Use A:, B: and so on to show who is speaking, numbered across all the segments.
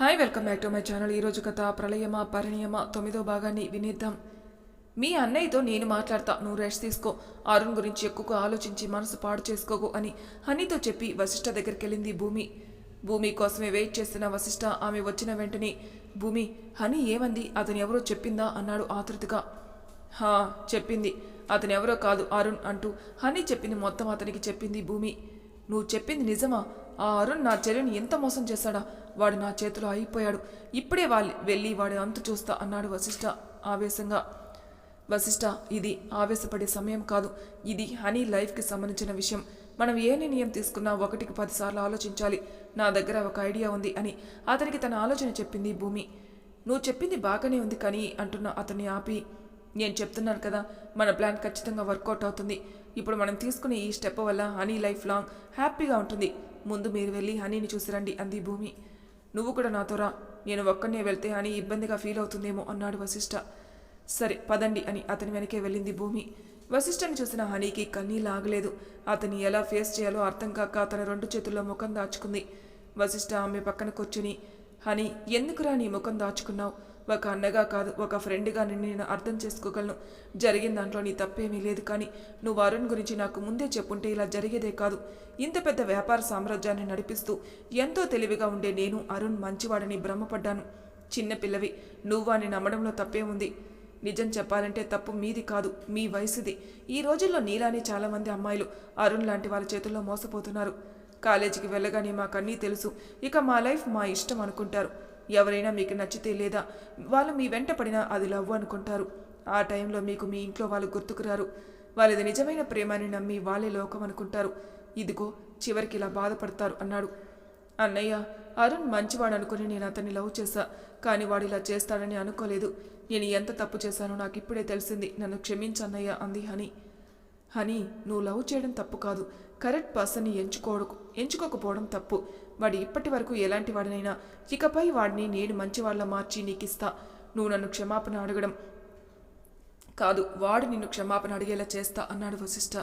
A: Hi welcome back to my channel ఈరోజు కథ ప్రళయమా పరిణయమా తొమ్మిదో భాగాన్ని వినిద్దాం. మీ అన్నయ్యతో నేను మాట్లాడతా. నువ్వు రెస్ట్ తీసుకో. అరుణ్ గురించి ఎక్కువగా ఆలోచించి మనసు పాడు చేసుకోకు అని హనీతో చెప్పి వశిష్ఠ దగ్గరికి వెళ్ళింది భూమి. భూమి కోసమే వెయిట్ చేస్తున్న వశిష్ఠ. ఆమె వచ్చిన వెంటనే భూమి హనీ ఏమంది? అతను ఎవరో చెప్పిందా? అన్నాడు ఆతృతగా హా చెప్పింది. అతను ఎవరో కాదు అరుణ్ అంటూ హనీ చెప్పింది మొత్తం అతనికి చెప్పింది భూమి. నువ్వు చెప్పింది నిజమా? ఆ అరుణ్ నా చెల్లిని ఎంత మోసం చేశాడా? వాడు నా చేతిలో అయిపోయాడు. ఇప్పుడే వాళ్ళు వెళ్ళి వాడి అంతు చూస్తా అన్నాడు వశిష్ఠ ఆవేశంగా. వశిష్ఠ ఇది ఆవేశపడే సమయం కాదు. ఇది హనీ లైఫ్కి సంబంధించిన విషయం. మనం ఏ నిర్ణయం తీసుకున్నా ఒకటికి పదిసార్లు ఆలోచించాలి. నా దగ్గర ఒక ఐడియా ఉంది అని. అతనికి తన ఆలోచన చెప్పింది భూమి. నువ్వు చెప్పింది బాగానే ఉంది కానీ అంటున్న అతన్ని ఆపి. నేను చెప్తున్నాను కదా మన ప్లాన్ ఖచ్చితంగా వర్కౌట్ అవుతుంది. ఇప్పుడు మనం తీసుకునే ఈ స్టెప్ వల్ల హనీ లైఫ్ లాంగ్ హ్యాపీగా ఉంటుంది. ముందు మీరు వెళ్ళి హనీని చూసిరండి అంది భూమి. నువ్వు కూడా నాతో రా. నేను ఒక్కనే వెళ్తే హనీ ఇబ్బందిగా ఫీల్ అవుతుందేమో అన్నాడు వశిష్ఠ సరే పదండి అని అతని వెనకే వెళ్ళింది భూమి. వశిష్ఠని చూసిన హనీకి కన్నీళ్ళు ఆగలేదు అతన్ని ఎలా ఫేస్ చేయాలో అర్థం కాక తన రెండు చేతుల్లో ముఖం దాచుకుంది. వశిష్ఠ ఆమె పక్కన కూర్చుని హనీ ఎందుకురా నీ ముఖం దాచుకున్నావు? ఒక అన్నగా కాదు ఒక ఫ్రెండ్గా నిన్ను నేను అర్థం చేసుకోగలను. జరిగిన దాంట్లో నీ తప్పేమీ లేదు కానీ నువ్వు అరుణ్ గురించి నాకు ముందే చెప్పుంటే ఇలా జరిగేదే కాదు. ఇంత పెద్ద వ్యాపార సామ్రాజ్యాన్ని నడిపిస్తూ ఎంతో తెలివిగా ఉండే నేను అరుణ్ మంచివాడని భ్రమపడ్డాను. చిన్నపిల్లవి నువ్వు అని నమ్మడంలో తప్పే ఉంది. నిజం చెప్పాలంటే తప్పు మీది కాదు మీ వయసుది. ఈ రోజుల్లో నీలానే చాలామంది అమ్మాయిలు అరుణ్ లాంటి వాళ్ళ చేతుల్లో మోసపోతున్నారు. కాలేజీకి వెళ్ళగానే మాకన్నీ తెలుసు. ఇక మా లైఫ్ మా ఇష్టం అనుకుంటారు. ఎవరైనా మీకు నచ్చితే లేదా వాళ్ళు మీ వెంట పడినా అది లవ్ అనుకుంటారు. ఆ టైంలో మీకు మీ ఇంట్లో వాళ్ళు గుర్తుకురారు వాళ్ళది నిజమైన ప్రేమని నమ్మి వాళ్ళే లోకం అనుకుంటారు. ఇదిగో చివరికి ఇలా బాధపడతారు అన్నాడు. అన్నయ్య అరుణ్ మంచివాడు అనుకుని నేను అతన్ని లవ్ చేశా కానీ వాడు ఇలా చేస్తాడని అనుకోలేదు. నేను ఎంత తప్పు చేశానో నాకు ఇప్పుడే తెలిసింది. నన్ను క్షమించన్నయ్య అంది హనీ. హనీ నువ్వు లవ్ చేయడం తప్పు కాదు. కరెక్ట్ పర్సన్ని ఎంచుకోడు ఎంచుకోకపోవడం తప్పు. వాడు ఇప్పటి వరకు ఎలాంటి వాడినైనా ఇకపై వాడిని నేను మంచివాళ్ళ మార్చి నీకిస్తా. నువ్వు నన్ను క్షమాపణ అడగడం కాదు వాడు నిన్ను క్షమాపణ అడిగేలా చేస్తా అన్నాడు వశిష్ఠ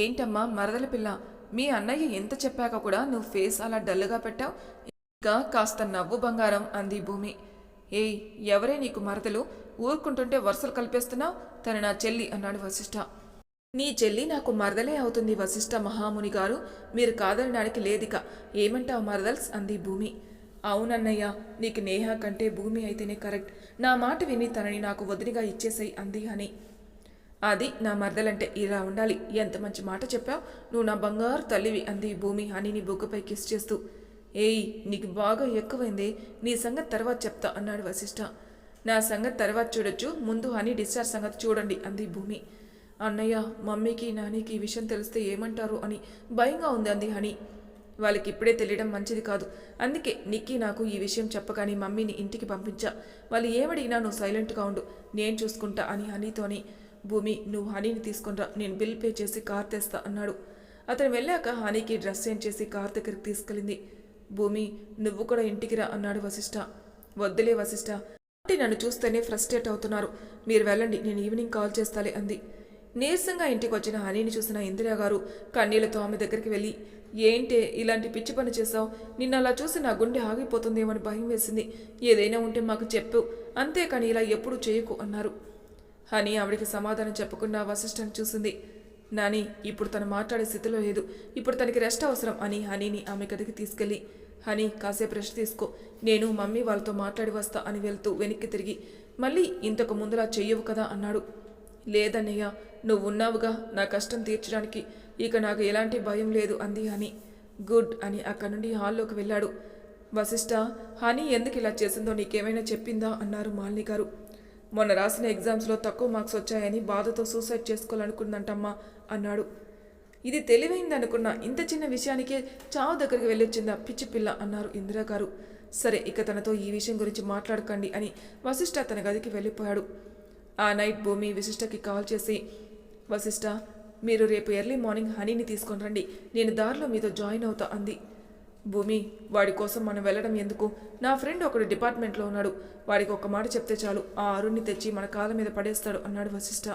A: ఏంటమ్మా మరదల పిల్ల మీ అన్నయ్య ఎంత చెప్పాక కూడా నువ్వు ఫేస్ అలా డల్గా పెట్టావు? ఇంకా కాస్త నవ్వు బంగారం అంది భూమి. ఏయ్ ఎవరే నీకు మరదలు? ఊరుకుంటుంటే వరుసలు కలిపేస్తున్నావు? తను నా చెల్లి అన్నాడు వశిష్ఠ నీ చెల్లి నాకు మరదలే అవుతుంది వశిష్ఠ మహాముని గారు. మీరు కాదనడానికి లేదిక. ఏమంటావు మరదల్స్? అంది భూమి. అవునన్నయ్య నీకు నేహ కంటే భూమి అయితేనే కరెక్ట్. నా మాట విని తనని నాకు వదిలిగా ఇచ్చేసాయి అంది అని అది నా మరదలంటే ఇలా ఉండాలి. ఎంత మంచి మాట చెప్పావు? నువ్వు నా బంగారు తల్లివి అంది భూమి హనీని బొగ్గపై కిస్ చేస్తూ. ఏయ్ నీకు బాగా ఎక్కువైంది. నీ సంగతి తర్వాత చెప్తా అన్నాడు వశిష్ఠ. నా సంగతి తర్వాత చూడొచ్చు. ముందు హనీ డిశ్చార్జ్ సంగతి చూడండి అంది భూమి. అన్నయ్య మమ్మీకి నానికి ఈ విషయం తెలిస్తే ఏమంటారు అని భయంగా ఉంది అంది హనీ. వాళ్ళకి ఇప్పుడే తెలియడం మంచిది కాదు. అందుకే నిక్కీ నాకు ఈ విషయం చెప్పగానే మమ్మీని ఇంటికి పంపించా. వాళ్ళు ఏమడిగినా నువ్వు సైలెంట్గా ఉండు. నేను చూసుకుంటా అని హనీతోని భూమి నువ్వు హనీని తీసుకునిరా. నేను బిల్ పే చేసి కార్ తెస్తా అన్నాడు. అతను వెళ్ళాక హనీకి డ్రెస్ చేంజ్ చేసి కార్ దగ్గరికి తీసుకెళ్ళింది. భూమి నువ్వు కూడా ఇంటికి రా అన్నాడు వశిష్ఠ వద్దులే వశిష్ఠ అంటే నన్ను చూస్తేనే ఫ్రస్ట్రేట్ అవుతున్నారు. మీరు వెళ్ళండి నేను ఈవినింగ్ కాల్ చేస్తాలే అంది. నీరసంగా ఇంటికి వచ్చిన హనీని చూసిన ఇందిరా గారు కన్నీళ్ళతో ఆమె దగ్గరికి వెళ్ళి ఏంటే ఇలాంటి పిచ్చి పని చేశావు? నిన్న అలా చూసి నా గుండె ఆగిపోతుందేమని భయం వేసింది. ఏదైనా ఉంటే మాకు చెప్పు. అంతేకాని ఇలా ఎప్పుడు చేయకు అన్నారు. హనీ ఆవిడికి సమాధానం చెప్పకుండా వశిష్ఠని చూసింది. నాని ఇప్పుడు తను మాట్లాడే స్థితిలో లేదు. ఇప్పుడు తనకి రెస్ట్ అవసరం అని హనీని ఆమె గదికి తీసుకెళ్ళి హనీ కాసేపు రెస్ట్ తీసుకో. నేను మమ్మీ వాళ్ళతో మాట్లాడి వస్తా అని వెళ్తూ వెనక్కి తిరిగి మళ్ళీ ఇంతకు ముందులా చెయ్యవు కదా అన్నాడు. లేదన్నయ్య నువ్వు ఉన్నావుగా నా కష్టం తీర్చడానికి. ఇక నాకు ఎలాంటి భయం లేదు అంది హనీ. గుడ్ అని అక్కడి నుండి హాల్లోకి వెళ్ళాడు. వశిష్ఠ హనీ ఎందుకు ఇలా చేసిందో నీకేమైనా చెప్పిందా? అన్నారు మాలిని గారు. మొన్న రాసిన ఎగ్జామ్స్లో తక్కువ మార్క్స్ వచ్చాయని బాధతో సూసైడ్ చేసుకోవాలనుకుందంటమ్మా అన్నాడు. ఇది తెలివైందనుకున్నా ఇంత చిన్న విషయానికే చావు దగ్గరికి వెళ్ళొచ్చిందా పిచ్చి పిల్ల అన్నారు ఇందిరా గారు. సరే ఇక తనతో ఈ విషయం గురించి మాట్లాడకండి అని వశిష్ఠ తన గదికి వెళ్ళిపోయాడు. ఆ నైట్ భూమి విశిష్టకి కాల్ చేసి వశిష్ఠ మీరు రేపు ఎర్లీ మార్నింగ్ హనీని తీసుకొని రండి. నేను దారిలో మీతో జాయిన్ అవుతా అంది. భూమి వాడి కోసం మనం వెళ్ళడం ఎందుకు? నా ఫ్రెండ్ ఒకడు డిపార్ట్మెంట్లో ఉన్నాడు. వాడికి ఒక మాట చెప్తే చాలు. ఆ అరుణ్ణి తెచ్చి మన కాళ్ళ మీద పడేస్తాడు అన్నాడు వశిష్ఠ.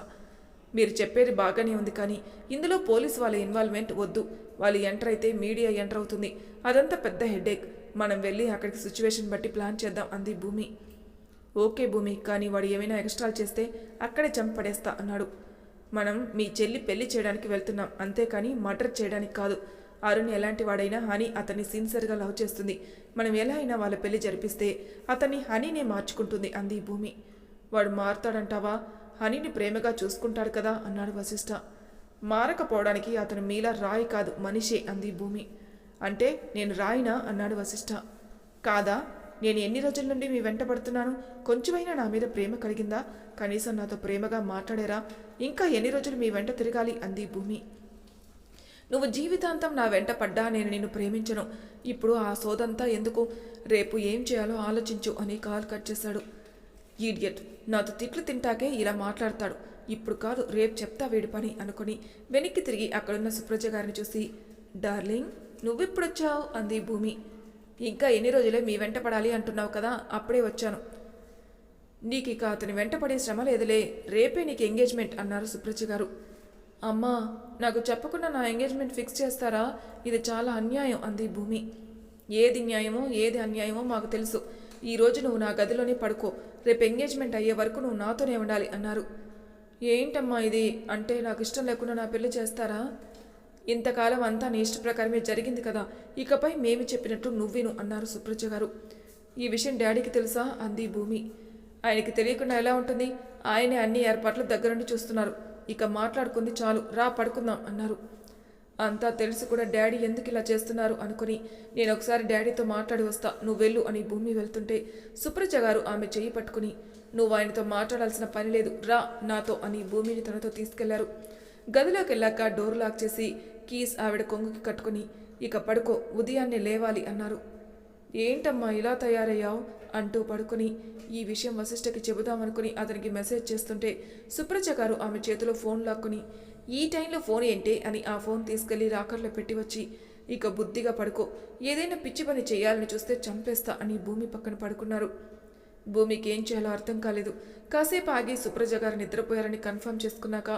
A: మీరు చెప్పేది బాగానే ఉంది కానీ ఇందులో పోలీస్ వాళ్ళ ఇన్వాల్వ్మెంట్ వద్దు. వాళ్ళు ఎంటర్ అయితే మీడియా ఎంటర్ అవుతుంది. అదంతా పెద్ద హెడేక్ మనం వెళ్ళి అక్కడికి సిచ్యువేషన్ బట్టి ప్లాన్ చేద్దాం అంది భూమి. ఓకే భూమి కానీ వాడు ఏమైనా ఎక్స్ట్రాలు చేస్తే అక్కడే చంపడేస్తా అన్నాడు. మనం మీ చెల్లి పెళ్ళి చేయడానికి వెళ్తున్నాం అంతేకాని మర్డర్ చేయడానికి కాదు. అరుణ్ ఎలాంటి వాడైనా హనీ అతన్ని సిన్సియర్గా లవ్ చేస్తుంది. మనం ఎలా అయినా వాళ్ళ పెళ్ళి జరిపిస్తే అతన్ని హనీనే మార్చుకుంటుంది అంది భూమి. వాడు మారుతాడంటావా? హనీని ప్రేమగా చూసుకుంటాడు కదా అన్నాడు వశిష్ఠ మారకపోవడానికి అతను మీలా రాయి కాదు మనిషే అంది భూమి. అంటే నేను రాయినా? అన్నాడు వశిష్ఠ కాదా? నేను ఎన్ని రోజుల నుండి మీ వెంట పడుతున్నాను? కొంచెమైనా నా మీద ప్రేమ కలిగిందా? కనీసం నాతో ప్రేమగా మాట్లాడారా? ఇంకా ఎన్ని రోజులు మీ వెంట తిరగాలి అంది భూమి. నువ్వు జీవితాంతం నా వెంట పడ్డా నేను నిన్ను ప్రేమించను. ఇప్పుడు ఆ సోదంతా ఎందుకు? రేపు ఏం చేయాలో ఆలోచించు అని కాల్ కట్ చేశాడు. ఈడియట్ నాతో తిట్లు తింటాకే ఇలా మాట్లాడతాడు. ఇప్పుడు కాదు రేపు చెప్తా వీడి పని అనుకుని వెనక్కి తిరిగి అక్కడున్న సుప్రజ గారిని చూసి డార్లింగ్ నువ్వెప్పుడొచ్చావు? అంది భూమి. ఇంకా ఎన్ని రోజులే మీ వెంట పడాలి అంటున్నావు కదా అప్పుడే వచ్చాను. నీకు ఇక అతని వెంట పడే శ్రమ లేదులే రేపే నీకు ఎంగేజ్మెంట్ అన్నారు సుప్రచి గారు. అమ్మా నాకు చెప్పకుండా నా ఎంగేజ్మెంట్ ఫిక్స్ చేస్తారా? ఇది చాలా అన్యాయం అంది భూమి. ఏది న్యాయమో ఏది అన్యాయమో మాకు తెలుసు. ఈ రోజు నువ్వు నా గదిలోనే పడుకో రేపు ఎంగేజ్మెంట్ అయ్యే వరకు నువ్వు నాతోనే ఉండాలి అన్నారు. ఏంటమ్మా ఇది? అంటే నాకు ఇష్టం లేకుండా నా పెళ్ళి చేస్తారా? ఇంతకాలం అంతా నీ ఇష్ట ప్రకారమే జరిగింది కదా. ఇకపై మేము చెప్పినట్టు నువ్విను అన్నారు సుప్రజ గారు. ఈ విషయం డాడీకి తెలుసా? అంది భూమి. ఆయనకి తెలియకుండా ఎలా ఉంటుంది? ఆయనే అన్ని ఏర్పాట్లు దగ్గరుండి చూస్తున్నారు. ఇక మాట్లాడుకుంది చాలు. రా పడుకుందాం అన్నారు. అంతా తెలిసి కూడా డాడీ ఎందుకు ఇలా చేస్తున్నారు అనుకుని నేను ఒకసారి డాడీతో మాట్లాడి వస్తా. నువ్వు వెళ్ళు అని భూమి వెళ్తుంటే సుప్రజ గారు ఆమె చేయి పట్టుకుని నువ్వు ఆయనతో మాట్లాడాల్సిన పని లేదు. రా నాతో అని భూమిని తనతో తీసుకెళ్ళారు. గదిలోకి వెళ్ళాక డోర్ లాక్ చేసి కీస్ ఆవిడ కొంగుకి కట్టుకుని ఇక పడుకో ఉదయాన్నే లేవాలి అన్నారు. ఏంటమ్మా ఇలా తయారయ్యావు? అంటూ పడుకుని ఈ విషయం వశిష్ఠకి చెబుదామనుకుని అతనికి మెసేజ్ చేస్తుంటే సుప్రజ గారు ఆమె చేతిలో ఫోన్ లాక్కుని ఈ టైంలో ఫోన్ ఏంటే? అని ఆ ఫోన్ తీసుకెళ్ళి రాకర్లో పెట్టి వచ్చి ఇక బుద్ధిగా పడుకో ఏదైనా పిచ్చి పని చేయాలని చూస్తే చంపేస్తా అని భూమి పక్కన పడుకున్నారు. భూమికి ఏం చేయాలో అర్థం కాలేదు. కాసేపు ఆగి సుప్రజ గారు నిద్రపోయారని కన్ఫర్మ్ చేసుకున్నాక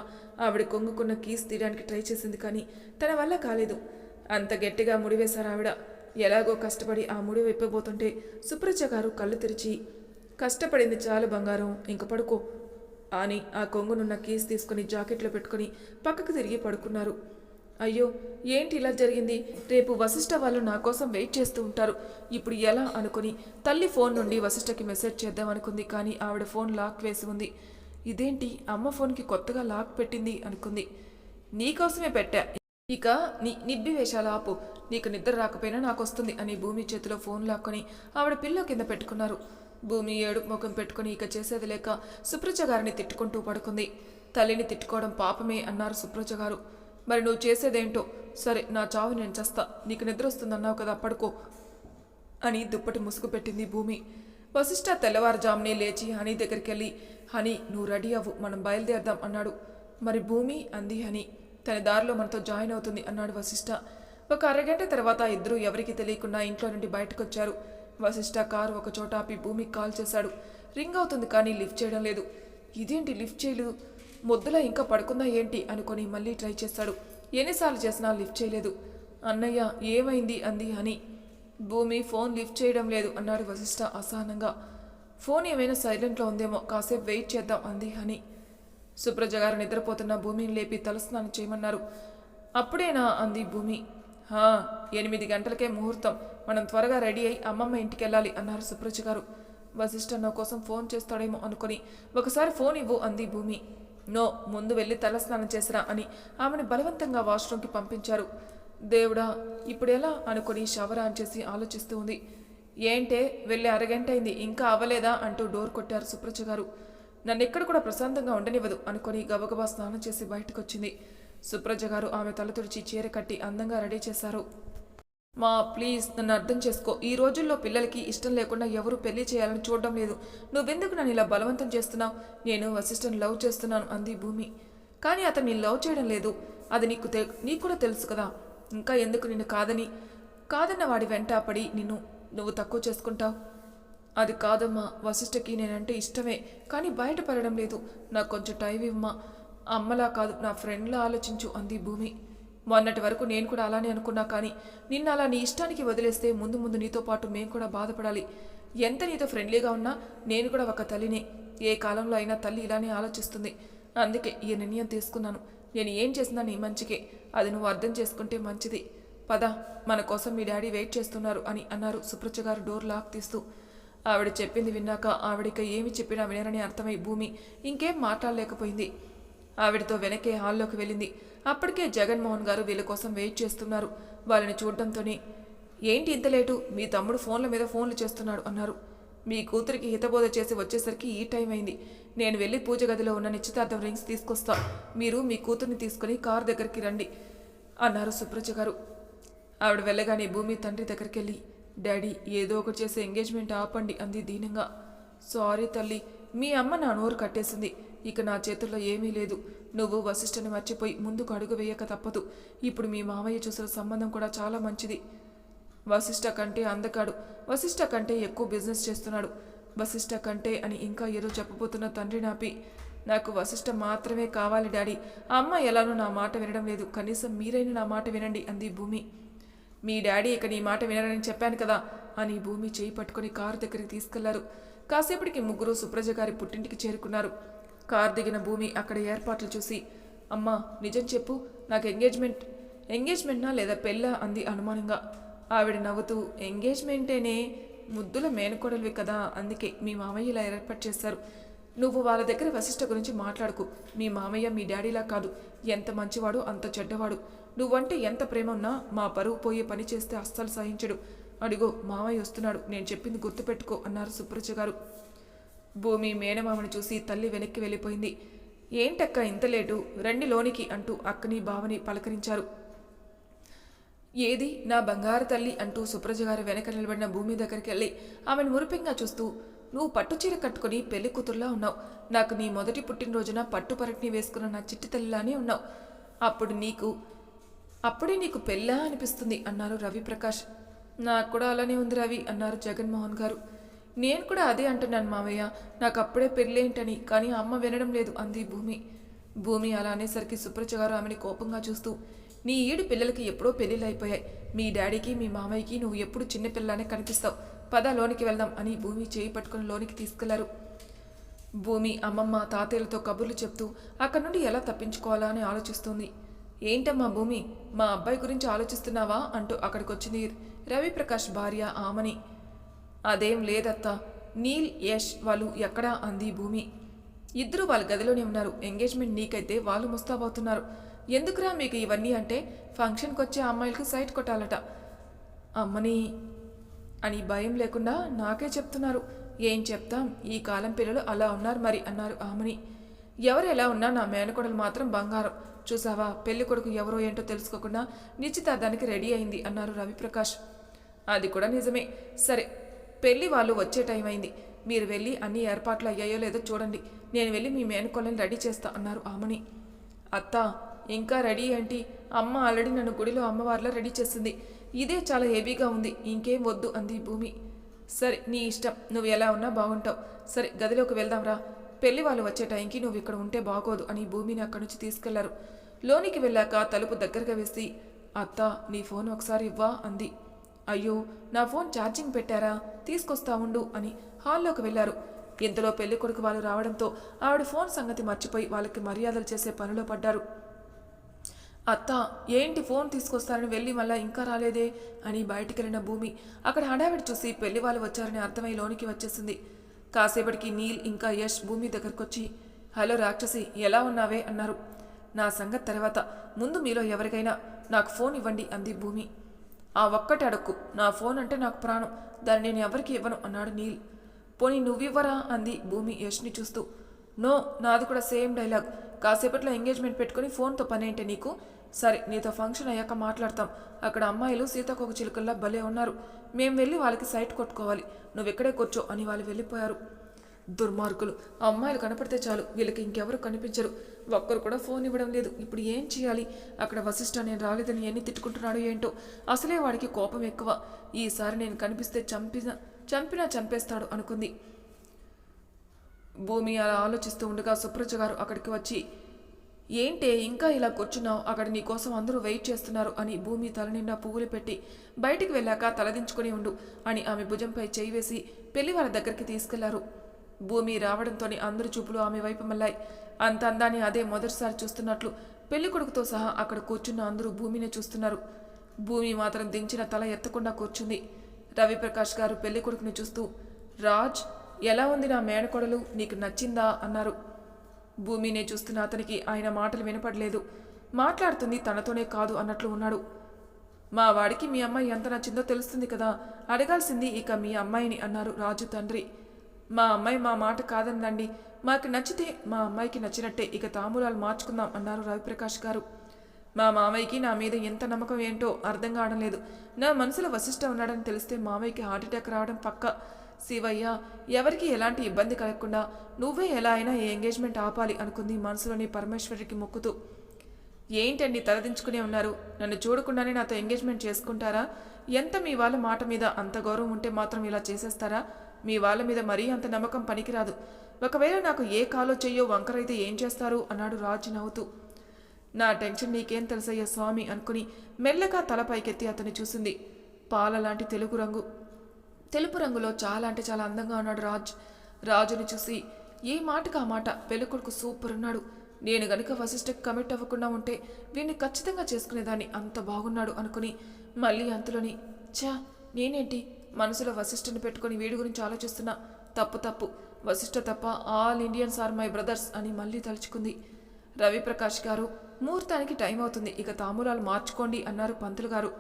A: ఆవిడ కొంగుకున్న కీస్ తీయడానికి ట్రై చేసింది కానీ తన వల్ల కాలేదు. అంత గట్టిగా ముడివేశారు ఆవిడ. ఎలాగో కష్టపడి ఆ ముడి విప్పబోతుంటే సుప్రజ గారు కళ్ళు తెరిచి కష్టపడింది చాలు బంగారం ఇంక పడుకో. అని ఆ కొంగునున్న కీస్ తీసుకుని జాకెట్లో పెట్టుకుని పక్కకు తిరిగి పడుకున్నారు. అయ్యో ఏంటి ఇలా జరిగింది? రేపు వశిష్ఠ వాళ్ళు నా కోసం వెయిట్ చేస్తూ ఉంటారు. ఇప్పుడు ఎలా అనుకుని? తల్లి ఫోన్ నుండి వశిష్ఠకి మెసేజ్ చేద్దాం అనుకుంది కానీ ఆవిడ ఫోన్ లాక్ వేసి ఉంది. ఇదేంటి? అమ్మ ఫోన్కి కొత్తగా లాక్ పెట్టింది అనుకుంది. నీకోసమే పెట్టా. ఇక నీ నిబ్బివేషాలు ఆపు. నీకు నిద్ర రాకపోయినా నాకు వస్తుంది అని భూమి చేతిలో ఫోన్ లాక్కొని ఆవిడ పిల్ల కింద పెట్టుకున్నారు. భూమి ఏడు ముఖం పెట్టుకుని ఇక చేసేది లేక సుప్రజ గారిని తిట్టుకుంటూ పడుకుంది. తల్లిని తిట్టుకోవడం పాపమే అన్నారు సుప్రజ గారు. మరి నువ్వు చేసేదేంటో? సరే నా చావు నేను చేస్తా. నీకు నిద్ర వస్తుందన్నావు కదా పడుకో అని దుప్పటి ముసుగు పెట్టింది భూమి. వశిష్ఠ తెల్లవారుజామునే లేచి హనీ దగ్గరికి వెళ్ళి హనీ నువ్వు రెడీ అవ్వు మనం బయలుదేరదాం అన్నాడు. మరి భూమి అంది హనీ. తన దారిలో మనతో జాయిన్ అవుతుంది అన్నాడు వశిష్ఠ. ఒక అరగంట తర్వాత ఇద్దరూ ఎవరికీ తెలియకుండా ఇంట్లో నుండి బయటకు వచ్చారు వశిష్ఠ కారు ఒక చోట ఆపి భూమికి కాల్ చేశాడు. రింగ్ అవుతుంది కానీ లిఫ్ట్ చేయడం లేదు. ఇదేంటి లిఫ్ట్ చేయలేదు? ముద్దలా ఇంకా పడుకుందా ఏంటి అనుకొని మళ్ళీ ట్రై చేస్తాడు. ఎన్నిసార్లు చేసినా లిఫ్ట్ చేయలేదు. అన్నయ్య ఏమైంది అంది అని భూమి ఫోన్ లిఫ్ట్ చేయడం లేదు అన్నాడు వశిష్ఠ అసహనంగా. ఫోన్ ఏమైనా సైలెంట్లో ఉందేమో కాసేపు వెయిట్ చేద్దాం అంది అని సుప్రజ గారు నిద్రపోతున్న భూమిని లేపి తలస్నానం చేయమన్నారు. అప్పుడేనా అంది భూమి. హా ఎనిమిది గంటలకే ముహూర్తం. మనం త్వరగా రెడీ అయి అమ్మమ్మ ఇంటికి వెళ్ళాలి అన్నారు సుప్రజ గారు. వశిష్ఠ నా కోసం ఫోన్ చేస్తాడేమో అనుకుని ఒకసారి ఫోన్ ఇవ్వు అంది భూమి. నో ముందు వెళ్ళి తలస్నానం చేసిరా అని ఆమెను బలవంతంగా వాష్రూమ్కి పంపించారు. దేవుడా ఇప్పుడెలా అనుకుని షవర్ ఆన్ చేసి ఆలోచిస్తూ ఉంది. ఏంటే వెళ్ళి అరగంట అయింది ఇంకా అవ్వలేదా అంటూ డోర్ కొట్టారు సుప్రజ గారు. నన్ను ఎక్కడ కూడా ప్రశాంతంగా ఉండనివ్వదు అనుకొని గబగబా స్నానం చేసి బయటకొచ్చింది. సుప్రజ గారు ఆమె తల తుడిచి చీర కట్టి అందంగా రెడీ చేశారు. మా ప్లీజ్ నన్ను అర్థం చేసుకో. ఈ రోజుల్లో పిల్లలకి ఇష్టం లేకుండా ఎవరు పెళ్ళి చేయాలని చూడడం లేదు. నువ్వెందుకు నన్ను ఇలా బలవంతం చేస్తున్నావు? నేను వశిష్ఠను లవ్ చేస్తున్నాను అంది భూమి. కానీ అతన్ని లవ్ చేయడం లేదు. అది నీకు తె నీకు కూడా తెలుసు కదా. ఇంకా ఎందుకు నిన్ను కాదని? కాదన్న వాడి వెంట పడి నిన్ను నువ్వు తక్కువ చేసుకుంటావు? అది కాదమ్మా. వశిష్ఠకి నేనంటే ఇష్టమే. కానీ బయటపడడం లేదు. నాకు కొంచెం టైం ఇవ్వమ్మా. అమ్మలా కాదు. నా ఫ్రెండ్లా ఆలోచించు అంది భూమి. మొన్నటి వరకు నేను కూడా అలానే అనుకున్నా కానీ నిన్న అలా నీ ఇష్టానికి వదిలేస్తే ముందు ముందు నీతో పాటు మేము కూడా బాధపడాలి. ఎంత నీతో ఫ్రెండ్లీగా ఉన్నా నేను కూడా ఒక తల్లినే. ఏ కాలంలో అయినా తల్లి ఇలానే ఆలోచిస్తుంది. అందుకే ఈ నిర్ణయం తీసుకున్నాను. నేను ఏం చేసినా నీ మంచికే. అది నువ్వు అర్థం చేసుకుంటే మంచిది. పద మన కోసం మీ డాడీ వెయిట్ చేస్తున్నారు అని అన్నారు సుప్రజ గారు డోర్ లాక్ తీస్తూ. ఆవిడ చెప్పింది విన్నాక ఆవిడకి ఏమి చెప్పినా వినరని అర్థమై భూమి ఇంకేం మాట్లాడలేకపోయింది. ఆవిడతో వెనకే హాల్లోకి వెళ్ళింది. అప్పటికే జగన్మోహన్ గారు వీళ్ళ కోసం వెయిట్ చేస్తున్నారు. వాళ్ళని చూడడంతోనే ఏంటి ఇంత లేటు? మీ తమ్ముడు ఫోన్ల మీద ఫోన్లు చేస్తున్నాడు అన్నారు. మీ కూతురికి హితబోధ చేసి వచ్చేసరికి ఈ టైం అయింది. నేను వెళ్ళి పూజ గదిలో ఉన్న నిశ్చితార్థం రింగ్స్ తీసుకొస్తా. మీరు మీ కూతుర్ని తీసుకుని కార్ దగ్గరికి రండి అన్నారు సుప్రజ గారు. ఆవిడ వెళ్ళగానే భూమి తండ్రి దగ్గరికి వెళ్ళి డాడీ ఏదో ఒకటి చేసే ఎంగేజ్మెంట్ ఆపండి అంది దీనంగా. సారీ తల్లి మీ అమ్మ నా నోరు కట్టేసింది. ఇక నా చేతుల్లో ఏమీ లేదు. నువ్వు వశిష్ఠని మర్చిపోయి ముందుకు అడుగు వేయక తప్పదు. ఇప్పుడు మీ మామయ్య చూసిన సంబంధం కూడా చాలా మంచిది. వశిష్ఠ కంటే అందకాడు. వశిష్ఠ కంటే ఎక్కువ బిజినెస్ చేస్తున్నాడు. వశిష్ఠ కంటే అని ఇంకా ఏదో చెప్పబోతున్న తండ్రి నాపి నాకు వశిష్ఠ మాత్రమే కావాలి డాడీ. ఆ అమ్మ ఎలానో నా మాట వినడం లేదు. కనీసం మీరైనా నా మాట వినండి అంది భూమి. మీ డాడీ ఇక నీ మాట వినరని చెప్పాను కదా అని భూమి చేయి పట్టుకుని కారు దగ్గరికి తీసుకెళ్ళారు. కాసేపటికి ముగ్గురు సుప్రజ గారి పుట్టింటికి చేరుకున్నారు. కారు దిగిన భూమి అక్కడ ఏర్పాట్లు చూసి అమ్మా నిజం చెప్పు నాకు ఎంగేజ్మెంట్ ఎంగేజ్మెంట్నా లేదా పెళ్ళా? అంది అనుమానంగా. ఆవిడ నవ్వుతూ ఎంగేజ్మెంటేనే ముద్దుల మేనకోడలివి కదా అందుకే మీ మామయ్య ఇలా ఏర్పాటు చేశారు నువ్వు వాళ్ళ దగ్గర వశిష్ఠ గురించి మాట్లాడుకు. మీ మామయ్య మీ డాడీలా కాదు. ఎంత మంచివాడు అంత చెడ్డవాడు. నువ్వంటే ఎంత ప్రేమ ఉన్నా మా పరువు పోయే పని చేస్తే అస్సలు సహించడు. అడిగో మామయ్య వస్తున్నాడు. నేను చెప్పింది గుర్తుపెట్టుకో అన్నారు సుప్రజ గారు. భూమి మేనమామని చూసి తల్లి వెనక్కి వెళ్ళిపోయింది. ఏంటక్క ఇంత లేటు? రండి లోనికి అంటూ అక్కని బావని పలకరించారు. ఏది? నా బంగారు తల్లి అంటూ సుప్రజ గారు వెనక నిలబడిన భూమి దగ్గరికి వెళ్ళి ఆమెను మురిపెంగా చూస్తూ నువ్వు పట్టుచీర కట్టుకుని పెళ్ళి కూతుర్లా ఉన్నావు. నాకు నీ మొదటి పుట్టినరోజున పట్టు పరటిని వేసుకున్న నా చిట్టి తల్లిలానే ఉన్నావు. అప్పుడు నీకు అప్పుడే నీకు పెళ్ళా అనిపిస్తుంది అన్నారు రవిప్రకాష్. నాకు కూడా అలానే ఉంది రవి అన్నారు జగన్మోహన్ గారు. నేను కూడా అదే అంటున్నాను మావయ్య. నాకు అప్పుడే పెళ్ళేంటని కానీ అమ్మ వినడం లేదు అంది భూమి. భూమి అలా అనేసరికి సుప్రచగారు ఆమెని కోపంగా చూస్తూ నీ ఈడు పిల్లలకి ఎప్పుడో పెళ్ళిళ్ళు అయిపోయాయి మీ డాడీకి మీ మామయ్యకి నువ్వు ఎప్పుడు చిన్నపిల్లనే కనిపిస్తావు. పద లోనికి వెళ్దాం అని భూమి చేయి పట్టుకుని లోనికి తీసుకెళ్ళారు. భూమి అమ్మమ్మ తాతయ్యలతో కబుర్లు చెప్తూ అక్కడి నుండి ఎలా తప్పించుకోవాలా అని ఆలోచిస్తుంది. ఏంటమ్మా భూమి మా అబ్బాయి గురించి ఆలోచిస్తున్నావా? అంటూ అక్కడికొచ్చింది రవిప్రకాష్ భార్య ఆమని. అదేం లేదత్తా. నీల్ యష్ వాళ్ళు ఎక్కడా అంది భూమి. ఇద్దరు వాళ్ళ గదిలోనే ఉన్నారు. ఎంగేజ్మెంట్ నీకైతే వాళ్ళు ముస్తాబవుతున్నారు. ఎందుకురా మీకు ఇవన్నీ అంటే? ఫంక్షన్కి వచ్చే అమ్మాయిలకు సైట్ కొట్టాలట. అమ్మని! అని భయం లేకుండా నాకే చెప్తున్నారు. ఏం చెప్తాం? ఈ కాలం పిల్లలు అలా ఉన్నారు మరి అన్నారు ఆమని. ఎవరు ఎలా ఉన్నా నా మేనకోడలు మాత్రం బంగారం. చూసావా? పెళ్ళి కొడుకు ఎవరో ఏంటో తెలుసుకోకుండా నిశ్చితార్థానికి రెడీ అయింది అన్నారు రవిప్రకాష్. అది కూడా నిజమే. సరే పెళ్ళి వాళ్ళు వచ్చే టైం అయింది. మీరు వెళ్ళి అన్ని ఏర్పాట్లు అయ్యాయో లేదో చూడండి. నేను వెళ్ళి మీ మేనకోళ్ళని రెడీ చేస్తా అన్నారు ఆమని. అత్త ఇంకా రెడీ ఏంటి? అమ్మ ఆల్రెడీ నన్ను గుడిలో అమ్మవారిలో రెడీ చేసింది. ఇదే చాలా హెవీగా ఉంది. ఇంకేం వద్దు అంది భూమి. సరే నీ ఇష్టం. నువ్వు ఎలా ఉన్నా బాగుంటావు. సరే గదిలోకి వెళ్దాంరా పెళ్ళి వాళ్ళు వచ్చే టైంకి నువ్వు ఇక్కడ ఉంటే బాగోదు అని భూమిని అక్కడి నుంచి తీసుకెళ్ళారు. లోనికి వెళ్ళాక తలుపు దగ్గరగా వేసి అత్త నీ ఫోన్ ఒకసారి ఇవ్వా అంది. అయ్యో నా ఫోన్ ఛార్జింగ్ పెట్టారా? తీసుకొస్తా ఉండు అని హాల్లోకి వెళ్ళారు ఇంతలో పెళ్ళి కొడుకు వాళ్ళు రావడంతో ఆవిడ ఫోన్ సంగతి మర్చిపోయి వాళ్ళకి మర్యాదలు చేసే పనిలో పడ్డారు. అత్త ఏంటి ఫోన్ తీసుకొస్తారని వెళ్ళి మళ్ళా ఇంకా రాలేదే అని బయటికి వెళ్ళిన భూమి అక్కడ హడావిడి చూసి పెళ్ళి వాళ్ళు వచ్చారని అర్థమై లోనికి వచ్చేసింది. కాసేపటికి నీల్ ఇంకా యష్ భూమి దగ్గరకు వచ్చి హలో రాక్షసి ఎలా ఉన్నావే? అన్నారు. నా సంగతి తర్వాత. ముందు మీలో ఎవరికైనా నాకు ఫోన్ ఇవ్వండి అంది భూమి. ఆ ఒక్కటి అడక్కు. నా ఫోన్ అంటే నాకు ప్రాణం. దాన్ని నేను ఎవరికి ఇవ్వను అన్నాడు నీల్. పోనీ నువ్వివ్వరా? అంది భూమి యష్ని చూస్తూ. నో నాది కూడా సేమ్ డైలాగ్. కాసేపట్లో ఎంగేజ్మెంట్ పెట్టుకుని ఫోన్తో పనేంటి నీకు? సరే నీతో ఫంక్షన్ అయ్యాక మాట్లాడతాం. అక్కడ అమ్మాయిలు సీతాకోక చిలుకల్లా భలే ఉన్నారు. మేం వెళ్ళి వాళ్ళకి సైట్ కొట్టుకోవాలి. నువ్వు ఇక్కడే కూర్చో అని వాళ్ళు వెళ్ళిపోయారు. దుర్మార్గులు. ఆ అమ్మాయిలు కనపడితే చాలు. వీళ్ళకి ఇంకెవరు కనిపించరు. ఒక్కరు కూడా ఫోన్ ఇవ్వడం లేదు. ఇప్పుడు ఏం చేయాలి? అక్కడ వశిష్ఠ నేను రాలేదని ఎన్ని తిట్టుకుంటున్నాడో ఏంటో? అసలే వాడికి కోపం ఎక్కువ. ఈసారి నేను కనిపిస్తే చంపిన చంపినా చంపేస్తాడు అనుకుంది. భూమి అలా ఆలోచిస్తూ ఉండగా సుప్రజ గారు అక్కడికి వచ్చి ఏంటే ఇంకా ఇలా కూర్చున్నావు? అక్కడ నీకోసం అందరూ వెయిట్ చేస్తున్నారు అని భూమి తల నిండా పువ్వులు పెట్టి బయటికి వెళ్ళాక తలదించుకుని ఉండు అని ఆమె భుజంపై చేయి వేసి పెళ్ళి వాళ్ళ దగ్గరికి తీసుకెళ్ళారు. భూమి రావడంతోనే అందరి చూపులు ఆమె వైపు మళ్ళాయి. అంత అందాన్ని అదే మొదటిసారి చూస్తున్నట్లు పెళ్ళి కొడుకుతో సహా అక్కడ కూర్చున్న అందరూ భూమిని చూస్తున్నారు. భూమి మాత్రం దించిన తల ఎత్తకుండా కూర్చుంది. రవిప్రకాష్ గారు పెళ్ళి కొడుకుని చూస్తూ రాజ్ ఎలా ఉంది నా మేనకొడలు? నీకు నచ్చిందా? అన్నారు. భూమినే చూస్తున్న అతనికి ఆయన మాటలు వినపడలేదు. మాట్లాడుతుంది తనతోనే కాదు అన్నట్లు ఉన్నాడు. మా వాడికి మీ అమ్మాయి ఎంత నచ్చిందో తెలుస్తుంది కదా అడగాల్సింది ఇక మీ అమ్మాయిని అన్నారు రాజు తండ్రి. మా అమ్మాయి మా మాట కాదనండి మాకు నచ్చితే మా అమ్మాయికి నచ్చినట్టే ఇక తాంబూలాలు మార్చుకుందాం అన్నారు రవిప్రకాష్ గారు. మా మామయ్యకి నా మీద ఎంత నమ్మకం ఏంటో అర్థం కావడం లేదు. నా మనసులో వశిష్ట ఉన్నాడని తెలిస్తే మామయ్యకి హార్ట్అటాక్ రావడం పక్క. శివయ్య ఎవరికి ఎలాంటి ఇబ్బంది కలగకుండా నువ్వే ఎలా అయినా ఈ ఎంగేజ్మెంట్ ఆపాలి అనుకుంది మనసులోని పరమేశ్వరికి మొక్కుతూ. ఏంటండి తలదించుకునే ఉన్నారు? నన్ను చూడకుండానే నాతో ఎంగేజ్మెంట్ చేసుకుంటారా? ఎంత మీ వాళ్ళ మాట మీద అంత గౌరవం ఉంటే మాత్రం ఇలా చేసేస్తారా? మీ వాళ్ళ మీద మరీ అంత నమ్మకం పనికిరాదు. ఒకవేళ నాకు ఏ కాలో చెయ్యో వంకరైతే ఏం చేస్తారు? అన్నాడు రాజు నవ్వుతూ. నా టెన్షన్ నీకేం తెలుసయ్యా స్వామి అనుకుని మెల్లగా తల పైకెత్తి అతన్ని చూసింది. పాల లాంటి తెలుగు రంగు. తెలుపు రంగులో చాలా అంటే చాలా అందంగా ఉన్నాడు రాజ్. రాజుని చూసి ఏ మాటకు ఆ మాట? పెళ్ళికొడుకు సూపర్ ఉన్నాడు. నేను గనుక వశిష్ఠకి కమిట్ అవ్వకుండా ఉంటే వీడిని ఖచ్చితంగా చేసుకునేదాన్ని అంత బాగున్నాడు అనుకుని మళ్ళీ అంతలోని చా నేనేంటి? మనసులో వశిష్ఠని పెట్టుకుని వీడి గురించి ఆలోచిస్తున్నా తప్పు తప్పు. వశిష్ఠ తప్ప all Indians are my brothers అని మళ్ళీ తలుచుకుంది. రవిప్రకాష్ గారు ముహూర్తానికి టైం అవుతుంది ఇక తాంబూలాలు మార్చుకోండి అన్నారు పంతులు గారు.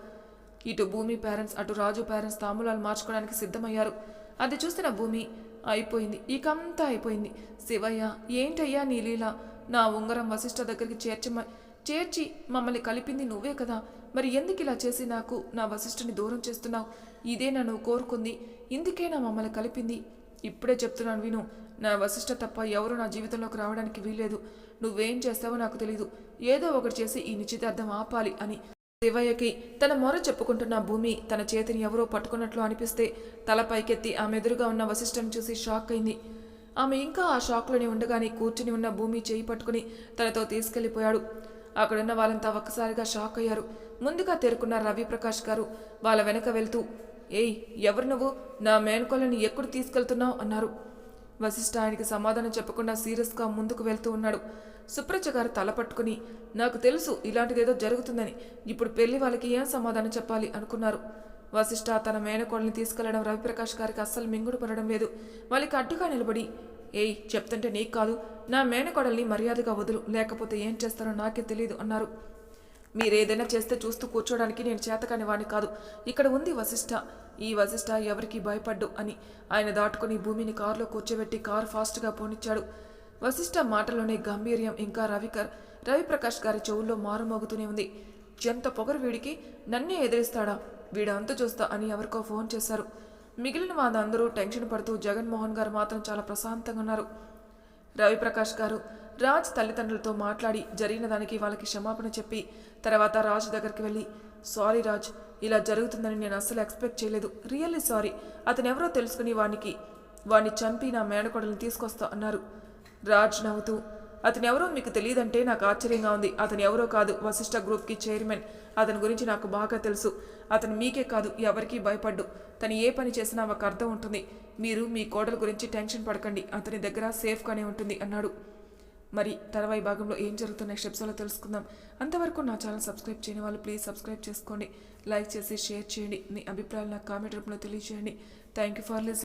A: ఇటు భూమి పేరెంట్స్ అటు రాజు పేరెంట్స్ తాంబూలాలు మార్చుకోవడానికి సిద్ధమయ్యారు. అది చూసిన భూమి అయిపోయింది ఇకంతా అయిపోయింది. శివయ్య ఏంటయ్యా నీ లీల? నా ఉంగరం వశిష్ఠ దగ్గరికి చేర్చమ చేర్చి మమ్మల్ని కలిపింది నువ్వే కదా. మరి ఎందుకు ఇలా చేసి నాకు నా వశిష్ఠుని దూరం చేస్తున్నావు? ఇదే నన్ను కోరుకుంది. ఇందుకే నా మమ్మల్ని కలిపింది? ఇప్పుడే చెప్తున్నాను విను. నా వశిష్ఠ తప్ప ఎవరు నా జీవితంలోకి రావడానికి వీల్లేదు. నువ్వేం చేస్తావో నాకు తెలీదు. ఏదో ఒకటి చేసి ఈ నిశ్చితార్థం ఆపాలి అని శివయ్యకి తన మొర చెప్పుకుంటున్న భూమి తన చేతిని ఎవరో పట్టుకున్నట్లు అనిపిస్తే తల పైకెత్తి ఆమె ఎదురుగా ఉన్న వశిష్ఠను చూసి షాక్ అయింది. ఆమె ఇంకా ఆ షాక్లోనే ఉండగానే కూర్చుని ఉన్న భూమి చేయి పట్టుకుని తనతో తీసుకెళ్ళిపోయాడు అక్కడున్న వాళ్ళంతా ఒక్కసారిగా షాక్ అయ్యారు. ముందుగా తేరుకున్న రవిప్రకాష్ గారు వాళ్ళ వెనక వెళ్తూ ఏయ్ ఎవరు నువ్వు? నా మేనకోళ్ళని ఎక్కడు తీసుకెళ్తున్నావు? అన్నారు. వశిష్ఠ ఆయనకి సమాధానం చెప్పకుండా సీరియస్గా ముందుకు వెళ్తూ ఉన్నాడు. సుప్రజ గారు తల పట్టుకుని నాకు తెలుసు ఇలాంటిదేదో జరుగుతుందని ఇప్పుడు పెళ్ళి వాళ్ళకి ఏం సమాధానం చెప్పాలి? అనుకున్నారు. వశిష్ఠ తన మేనకోళ్ళని తీసుకెళ్ళడం రవిప్రకాష్ గారికి అస్సలు మింగుడు పడడం లేదు. వాళ్ళకి అడ్డుగా నిలబడి ఏయ్ చెప్తుంటే నీకు కాదు. నా మేనకోడల్ని మర్యాదగా వదులు లేకపోతే ఏం చేస్తారో నాకే తెలియదు అన్నారు. మీరేదైనా చేస్తే చూస్తూ కూర్చోడానికి నేను చేతకాని వాడిని కాదు. ఇక్కడ ఉంది వశిష్ఠ ఈ వశిష్ఠ ఎవరికి భయపడ్డు అని ఆయన దాటుకుని భూమిని కారులో కూర్చోబెట్టి కారు ఫాస్ట్గా పోనిచ్చాడు. వశిష్ఠ మాటలోనే గంభీర్యం ఇంకా రవికర్ రవిప్రకాష్ గారి చెవుల్లో మారుమోగుతూనే ఉంది. ఎంత పొగరు వీడికి నన్నే ఎదిరిస్తాడా? వీడంత చూస్తా అని ఎవరికో ఫోన్ చేశారు. మిగిలిన వాళ్ళందరూ టెన్షన్ పడుతూ జగన్మోహన్ గారు మాత్రం చాలా ప్రశాంతంగా ఉన్నారు. రవిప్రకాష్ గారు రాజ్ తల్లిదండ్రులతో మాట్లాడి జరిగిన దానికి వాళ్ళకి క్షమాపణ చెప్పి తర్వాత రాజ్ దగ్గరికి వెళ్ళి సారీ రాజ్ ఇలా జరుగుతుందని నేను అస్సలు ఎక్స్పెక్ట్ చేయలేదు. Really sorry. అతను ఎవరో తెలుసుకుని వానికి వాణ్ణి చంపి నా మేనకోడల్ని తీసుకొస్తా అన్నారు. రాజ్ నవ్వుతూ అతను ఎవరో మీకు తెలియదంటే నాకు ఆశ్చర్యంగా ఉంది. అతను ఎవరో కాదు వశిష్ఠ గ్రూప్కి చైర్మన్. అతని గురించి నాకు బాగా తెలుసు. అతను మీకే కాదు ఎవరికీ భయపడ్డు. తను ఏ పని చేసినా ఒక అర్థం ఉంటుంది. మీరు మీ కోడల గురించి టెన్షన్ పడకండి. అతని దగ్గర సేఫ్గానే ఉంటుంది అన్నాడు. మరి తర్వాయి భాగంలో ఏం జరుగుతున్న నెక్స్ట్ తెలుసుకుందాం. అంతవరకు నా ఛానల్ సబ్స్క్రైబ్ చేయని వాళ్ళు ప్లీజ్ సబ్స్క్రైబ్ చేసుకోండి. లైక్ చేసి షేర్ చేయండి. మీ అభిప్రాయాలు నాకు కామెంట్ రూపంలో తెలియజేయండి. Thank you for లిస్.